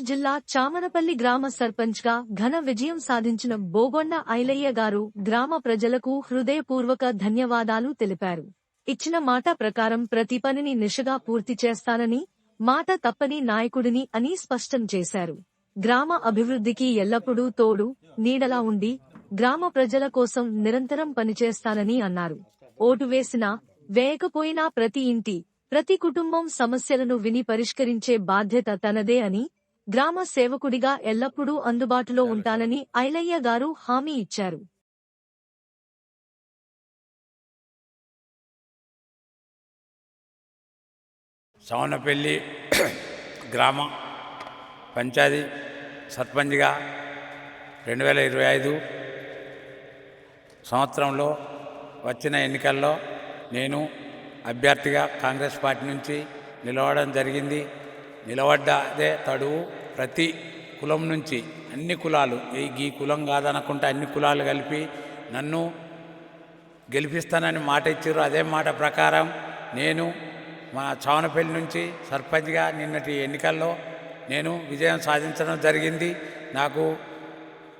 జిల్లా చామనపల్లి గ్రామ సర్పంచ్గా ఘన విజయం సాధించిన బోగొండ ఐలయ్య గారు గ్రామ ప్రజలకు హృదయపూర్వక ధన్యవాదాలు తెలిపారు. ఇచ్చిన మాట ప్రకారం ప్రతి పనిని నిషగా పూర్తి చేస్తానని మాట తప్పని నాయకుడిని అని స్పష్టం చేశారు. గ్రామ అభివృద్ధికి ఎల్లప్పుడూ తోడు నీడలా ఉండి గ్రామ ప్రజల కోసం నిరంతరం పనిచేస్తానని అన్నారు. ఓటు వేసినా వేయకపోయినా ప్రతి ఇంటి ప్రతి కుటుంబం సమస్యలను విని పరిష్కరించే బాధ్యత తనదే అని గ్రామ సేవకుడిగా ఎల్లప్పుడూ అందుబాటులో ఉంటానని ఐలయ్య గారు హామీ ఇచ్చారు. సవనపల్లి గ్రామ పంచాయతీ సర్పంచ్గా రెండు వేల ఇరవై ఐదు సంవత్సరంలో వచ్చిన ఎన్నికల్లో నేను అభ్యర్థిగా కాంగ్రెస్ పార్టీ నుంచి నిలవడం జరిగింది. నిలబడ్డదే తడువు ప్రతి కులం నుంచి అన్ని కులాలు ఈ గీ కులం కాదనుకుంటే అన్ని కులాలు కలిపి నన్ను గెలిపిస్తానని మాట ఇచ్చారు అదే మాట ప్రకారం నేను మా చావనపల్లి నుంచి సర్పంచ్గా నిన్నటి ఎన్నికల్లో నేను విజయం సాధించడం జరిగింది. నాకు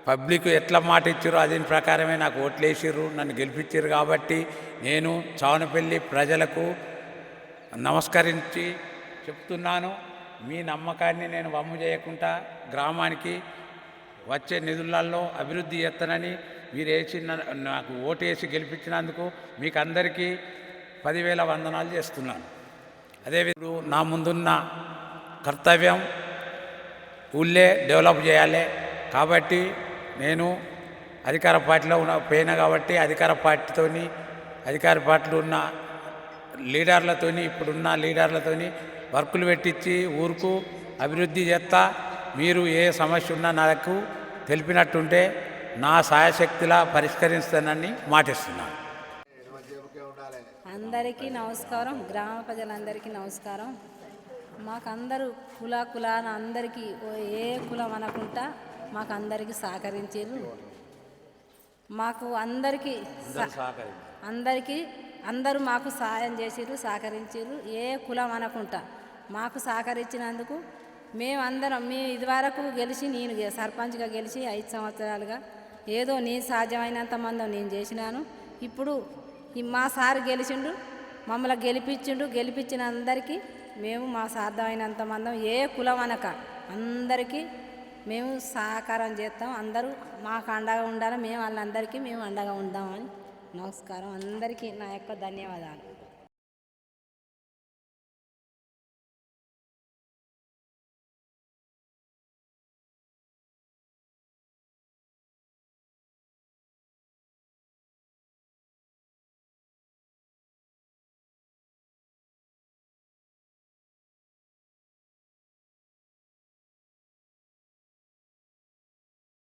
పబ్లిక్ ఎట్లా మాట ఇచ్చారో అదే ప్రకారమే నాకు ఓట్లేసిర్రు నన్ను గెలిపించారు కాబట్టి నేను చావనపల్లి ప్రజలకు నమస్కరించి చెప్తున్నాను. మీ నమ్మకాన్ని నేను వమ్ము చేయకుండా గ్రామానికి వచ్చే నిధులలో అభివృద్ధి చేస్తానని మీరు వేసి నాకు ఓటు వేసి గెలిపించినందుకు మీకు అందరికీ పదివేల వందనాలు చేస్తున్నాను. అదేవిధంగా నా ముందున్న కర్తవ్యం ఊళ్ళే డెవలప్ చేయాలి కాబట్టి నేను అధికార పార్టీలో ఉన్న పోయినా కాబట్టి అధికార పార్టీతోని అధికార పార్టీలో ఉన్న లీడర్లతోని ఇప్పుడున్న లీడర్లతోని వర్కులు పెట్టించి ఊరుకు అభివృద్ధి చేస్తా. మీరు ఏ సమస్య ఉన్నా నాకు తెలిపినట్టుంటే నా సాయశక్తిలా పరిష్కరిస్తానని మాటిస్తున్నాను. అందరికీ నమస్కారం. గ్రామ ప్రజలందరికీ నమస్కారం. మాకందరూ కుల కులాన అందరికీ ఏ కులం అనకుండా మాకు అందరికీ సహకరించారు మాకు అందరికీ అందరికీ అందరూ మాకు సహాయం చేసిర్రు సహకరించారు ఏ కులం అనకుండా మాకు సహకరించినందుకు మేమందరం మేము ఇదివరకు గెలిచి నేను సర్పంచ్గా గెలిచి ఐదు సంవత్సరాలుగా ఏదో నేను సాధ్యమైనంత మందం నేను చేసినాను. ఇప్పుడు మా సార్ గెలిచిండు మమ్మల్ని గెలిపించిండు. గెలిపించిన అందరికీ మేము మా సాధ్యమైనంత మందం ఏ కులం అనక అందరికీ మేము సహకారం చేస్తాం. అందరూ మాకు అండగా ఉండాలి. మేము వాళ్ళందరికీ మేము అండగా ఉందామని నమస్కారం. అందరికీ నా యొక్క ధన్యవాదాలు.